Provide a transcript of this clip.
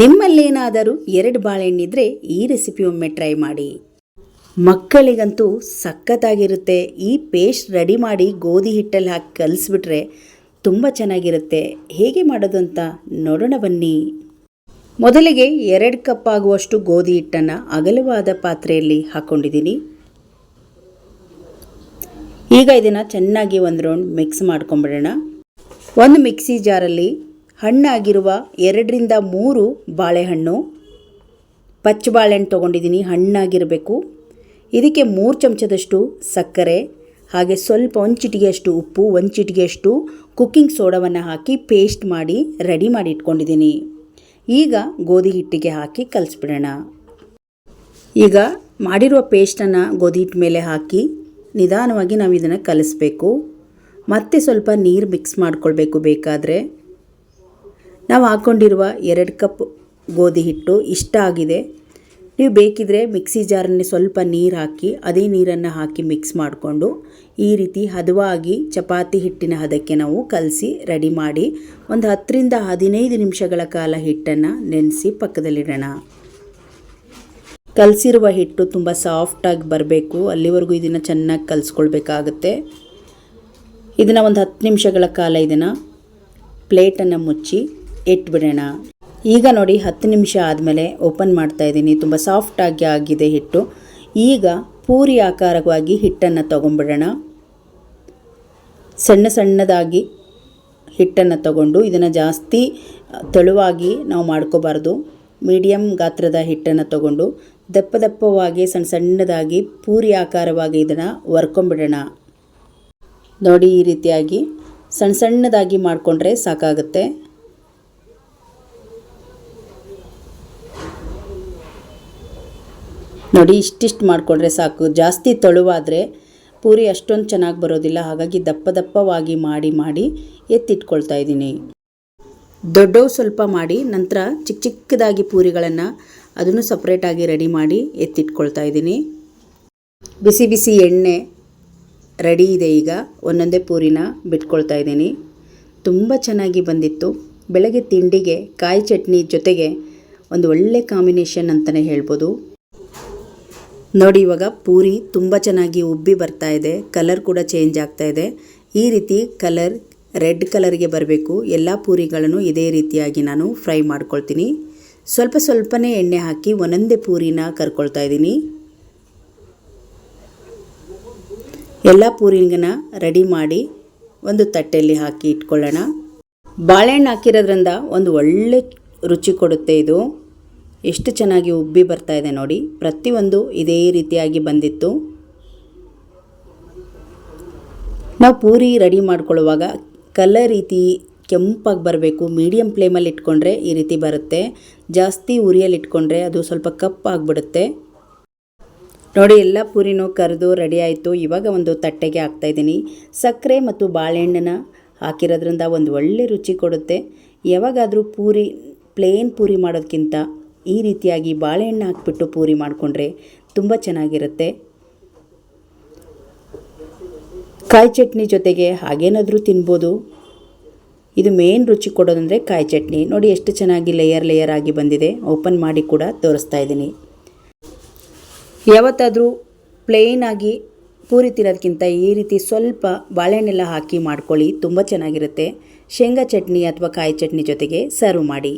ನಿಮ್ಮಲ್ಲೇನಾದರೂ ಎರಡು ಬಾಳೆಹಣ್ಣಿದ್ರೆ ಈ ರೆಸಿಪಿ ಒಮ್ಮೆ ಟ್ರೈ ಮಾಡಿ. ಮಕ್ಕಳಿಗಂತೂ ಸಖತ್ತಾಗಿರುತ್ತೆ. ಈ ಪೇಸ್ಟ್ ರೆಡಿ ಮಾಡಿ ಗೋಧಿ ಹಿಟ್ಟಲ್ಲಿ ಹಾಕಿ ಕಲಿಸ್ಬಿಟ್ರೆ ತುಂಬ ಚೆನ್ನಾಗಿರುತ್ತೆ. ಹೇಗೆ ಮಾಡೋದು ಅಂತ ನೋಡೋಣ ಬನ್ನಿ. ಮೊದಲಿಗೆ ಎರಡು ಕಪ್ ಆಗುವಷ್ಟು ಗೋಧಿ ಹಿಟ್ಟನ್ನು ಅಗಲವಾದ ಪಾತ್ರೆಯಲ್ಲಿ ಹಾಕ್ಕೊಂಡಿದ್ದೀನಿ ಈಗ ಇದನ್ನು ಚೆನ್ನಾಗಿ ಒಂದು ರೌಂಡ್ ಮಿಕ್ಸ್ ಮಾಡ್ಕೊಂಬಿಡೋಣ ಒಂದು ಮಿಕ್ಸಿ ಜಾರಲ್ಲಿ ಹಣ್ಣಾಗಿರುವ ಎರಡರಿಂದ ಮೂರು ಬಾಳೆಹಣ್ಣು. ಪಚ್ಚ ಬಾಳೆಹಣ್ಣು ತೊಗೊಂಡಿದ್ದೀನಿ, ಹಣ್ಣಾಗಿರಬೇಕು. ಇದಕ್ಕೆ ಮೂರು ಚಮಚದಷ್ಟು ಸಕ್ಕರೆ, ಹಾಗೆ ಸ್ವಲ್ಪ ಒಂದು ಚಿಟಿಗೆಯಷ್ಟು ಉಪ್ಪು, ಒಂದು ಚಿಟಿಗೆಯಷ್ಟು ಕುಕ್ಕಿಂಗ್ ಸೋಡಾವನ್ನು ಹಾಕಿ ಪೇಸ್ಟ್ ಮಾಡಿ ರೆಡಿ ಮಾಡಿ ಇಟ್ಕೊಂಡಿದ್ದೀನಿ. ಈಗ ಗೋಧಿ ಹಿಟ್ಟಿಗೆ ಹಾಕಿ ಕಲಿಸ್ಬಿಡೋಣ. ಈಗ ಮಾಡಿರುವ ಪೇಸ್ಟನ್ನು ಗೋಧಿ ಹಿಟ್ಟು ಮೇಲೆ ಹಾಕಿ ನಿಧಾನವಾಗಿ ನಾವು ಇದನ್ನು ಕಲಿಸ್ಬೇಕು. ಮತ್ತೆ ಸ್ವಲ್ಪ ನೀರು ಮಿಕ್ಸ್ ಮಾಡ್ಕೊಳ್ಬೇಕು ಬೇಕಾದರೆ. ನಾವು ಹಾಕ್ಕೊಂಡಿರುವ ಎರಡು ಕಪ್ ಗೋಧಿ ಹಿಟ್ಟು ಇಷ್ಟ ಆಗಿದೆ. ನೀವು ಬೇಕಿದ್ರೆ ಮಿಕ್ಸಿ ಜಾರಲ್ಲಿ ಸ್ವಲ್ಪ ನೀರು ಹಾಕಿ, ಅದೇ ನೀರನ್ನು ಹಾಕಿ ಮಿಕ್ಸ್ ಮಾಡಿಕೊಂಡು ಈ ರೀತಿ ಹದವಾಗಿ ಚಪಾತಿ ಹಿಟ್ಟಿನ ಹದಕ್ಕೆ ನಾವು ಕಲಸಿ ರೆಡಿ ಮಾಡಿ ಒಂದು ಹತ್ತರಿಂದ ಹದಿನೈದು ನಿಮಿಷಗಳ ಕಾಲ ಹಿಟ್ಟನ್ನು ನೆನೆಸಿ ಪಕ್ಕದಲ್ಲಿಡೋಣ. ಕಲಸಿರುವ ಹಿಟ್ಟು ತುಂಬ ಸಾಫ್ಟಾಗಿ ಬರಬೇಕು, ಅಲ್ಲಿವರೆಗೂ ಇದನ್ನು ಚೆನ್ನಾಗಿ ಕಲಿಸ್ಕೊಳ್ಬೇಕಾಗತ್ತೆ. ಇದನ್ನು ಒಂದು ಹತ್ತು ನಿಮಿಷಗಳ ಕಾಲ ಇದನ್ನು ಪ್ಲೇಟನ್ನು ಮುಚ್ಚಿ ಇಟ್ಬಿಡೋಣ. ಈಗ ನೋಡಿ, ಹತ್ತು ನಿಮಿಷ ಆದಮೇಲೆ ಓಪನ್ ಮಾಡ್ತಾ ಇದ್ದೀನಿ. ತುಂಬ ಸಾಫ್ಟಾಗಿ ಆಗಿದೆ ಹಿಟ್ಟು. ಈಗ ಪೂರಿ ಆಕಾರವಾಗಿ ಹಿಟ್ಟನ್ನು ತೊಗೊಂಬಿಡೋಣ ಸಣ್ಣ ಸಣ್ಣದಾಗಿ ಹಿಟ್ಟನ್ನು ತಗೊಂಡು ಇದನ್ನು ಜಾಸ್ತಿ ತೆಳುವಾಗಿ ನಾವು ಮಾಡ್ಕೋಬಾರ್ದು. ಮೀಡಿಯಮ್ ಗಾತ್ರದ ಹಿಟ್ಟನ್ನು ತಗೊಂಡು ದಪ್ಪ ದಪ್ಪವಾಗಿ ಸಣ್ಣ ಸಣ್ಣದಾಗಿ ಪೂರಿ ಆಕಾರವಾಗಿ ಇದನ್ನು ವರ್ಕೊಂಬಿಡೋಣ. ನೋಡಿ ಈ ರೀತಿಯಾಗಿ ಸಣ್ಣ ಸಣ್ಣದಾಗಿ ಮಾಡಿಕೊಂಡ್ರೆ ಸಾಕಾಗುತ್ತೆ. ನೋಡಿ, ಇಷ್ಟಿಷ್ಟು ಮಾಡಿಕೊಂಡ್ರೆ ಸಾಕು. ಜಾಸ್ತಿ ತೊಳುವಾದರೆ ಪೂರಿ ಅಷ್ಟೊಂದು ಚೆನ್ನಾಗಿ ಬರೋದಿಲ್ಲ. ಹಾಗಾಗಿ ದಪ್ಪ ದಪ್ಪವಾಗಿ ಮಾಡಿ ಮಾಡಿ ಎತ್ತಿಟ್ಕೊಳ್ತಾ ಇದ್ದೀನಿ. ದೊಡ್ಡವು ಸ್ವಲ್ಪ ಮಾಡಿ, ನಂತರ ಚಿಕ್ಕ ಚಿಕ್ಕದಾಗಿ ಪೂರಿಗಳನ್ನು ಅದನ್ನು ಸಪ್ರೇಟಾಗಿ ರೆಡಿ ಮಾಡಿ ಎತ್ತಿಟ್ಕೊಳ್ತಾ ಇದ್ದೀನಿ. ಬಿಸಿ ಬಿಸಿ ಎಣ್ಣೆ ರೆಡಿ ಇದೆ ಈಗ. ಒಂದೊಂದೇ ಪೂರಿನ ಬಿಟ್ಕೊಳ್ತಾ ಇದ್ದೀನಿ. ತುಂಬ ಚೆನ್ನಾಗಿ ಬಂದಿತ್ತು. ಬೆಳಗ್ಗೆ ತಿಂಡಿಗೆ ಕಾಯಿ ಚಟ್ನಿ ಜೊತೆಗೆ ಒಂದು ಒಳ್ಳೆ ಕಾಂಬಿನೇಷನ್ ಅಂತಲೇ ಹೇಳ್ಬೋದು. ನೋಡಿ, ಇವಾಗ ಪೂರಿ ತುಂಬ ಚೆನ್ನಾಗಿ ಉಬ್ಬಿ ಬರ್ತಾ ಇದೆ. ಕಲರ್ ಕೂಡ ಚೇಂಜ್ ಆಗ್ತಾ ಇದೆ. ಈ ರೀತಿ ಕಲರ್ ರೆಡ್ ಕಲರ್ಗೆ ಬರಬೇಕು. ಎಲ್ಲ ಪೂರಿಗಳನ್ನು ಇದೇ ರೀತಿಯಾಗಿ ನಾನು ಫ್ರೈ ಮಾಡ್ಕೊಳ್ತೀನಿ. ಸ್ವಲ್ಪ ಸ್ವಲ್ಪನೇ ಎಣ್ಣೆ ಹಾಕಿ ಒಂದೊಂದೇ ಪೂರಿನ ಕರ್ಕೊಳ್ತಾ ಇದ್ದೀನಿ. ಎಲ್ಲ ಪೂರಿನ ರೆಡಿ ಮಾಡಿ ಒಂದು ತಟ್ಟೆಯಲ್ಲಿ ಹಾಕಿ ಇಟ್ಕೊಳ್ಳೋಣ. ಬಾಳೆಹಣ್ಣು ಹಾಕಿರೋದ್ರಿಂದ ಒಂದು ಒಳ್ಳೆ ರುಚಿ ಕೊಡುತ್ತೆ ಇದು. ಎಷ್ಟು ಚೆನ್ನಾಗಿ ಉಬ್ಬಿ ಬರ್ತಾ ಇದೆ ನೋಡಿ. ಪ್ರತಿಯೊಂದು ಇದೇ ರೀತಿಯಾಗಿ ಬಂದಿತ್ತು. ನಾವು ಪೂರಿ ರೆಡಿ ಮಾಡ್ಕೊಳ್ಳುವಾಗ ಕಲರ್ ರೀತಿ ಕೆಂಪಾಗಿ ಬರಬೇಕು. ಮೀಡಿಯಮ್ ಫ್ಲೇಮಲ್ಲಿ ಇಟ್ಕೊಂಡ್ರೆ ಈ ರೀತಿ ಬರುತ್ತೆ. ಜಾಸ್ತಿ ಉರಿಯಲ್ಲಿ ಇಟ್ಕೊಂಡ್ರೆ ಅದು ಸ್ವಲ್ಪ ಕಪ್ಪಾಗ್ಬಿಡುತ್ತೆ ನೋಡಿ, ಎಲ್ಲ ಪೂರಿನೂ ಕರೆದು ರೆಡಿ ಆಯಿತು. ಇವಾಗ ಒಂದು ತಟ್ಟೆಗೆ ಹಾಕ್ತಾಯಿದ್ದೀನಿ ಸಕ್ಕರೆ ಮತ್ತು ಬಾಳೆಹಣ್ಣನ್ನು ಹಾಕಿರೋದ್ರಿಂದ ಒಂದು ಒಳ್ಳೆ ರುಚಿ ಕೊಡುತ್ತೆ. ಯಾವಾಗಾದರೂ ಪೂರಿ, ಪ್ಲೇನ್ ಪೂರಿ ಮಾಡೋದಕ್ಕಿಂತ ಈ ರೀತಿಯಾಗಿ ಬಾಳೆಹಣ್ಣು ಹಾಕ್ಬಿಟ್ಟು ಪೂರಿ ಮಾಡಿಕೊಂಡ್ರೆ ತುಂಬ ಚೆನ್ನಾಗಿರುತ್ತೆ. ಕಾಯಿ ಚಟ್ನಿ ಜೊತೆಗೆ ಹಾಗೇನಾದರೂ ತಿನ್ಬೋದು. ಇದು ಮೇನ್ ರುಚಿ ಕೊಡೋದಂದರೆ ಕಾಯಿ ಚಟ್ನಿ. ನೋಡಿ ಎಷ್ಟು ಚೆನ್ನಾಗಿ ಲೇಯರ್ ಲೇಯರ್ ಆಗಿ ಬಂದಿದೆ. ಓಪನ್ ಮಾಡಿ ಕೂಡ ತೋರಿಸ್ತಾ ಇದ್ದೀನಿ. ಯಾವತ್ತಾದರೂ ಪ್ಲೇನ್ ಆಗಿ ಪೂರಿ ತಿನ್ನೋದಕ್ಕಿಂತ ಈ ರೀತಿ ಸ್ವಲ್ಪ ಬಾಳೆಹಣ್ಣೆಲ್ಲ ಹಾಕಿ ಮಾಡ್ಕೊಳ್ಳಿ. ತುಂಬ ಚೆನ್ನಾಗಿರುತ್ತೆ. ಶೇಂಗಾ ಚಟ್ನಿ ಅಥವಾ ಕಾಯಿ ಚಟ್ನಿ ಜೊತೆಗೆ ಸರ್ವ್ ಮಾಡಿ.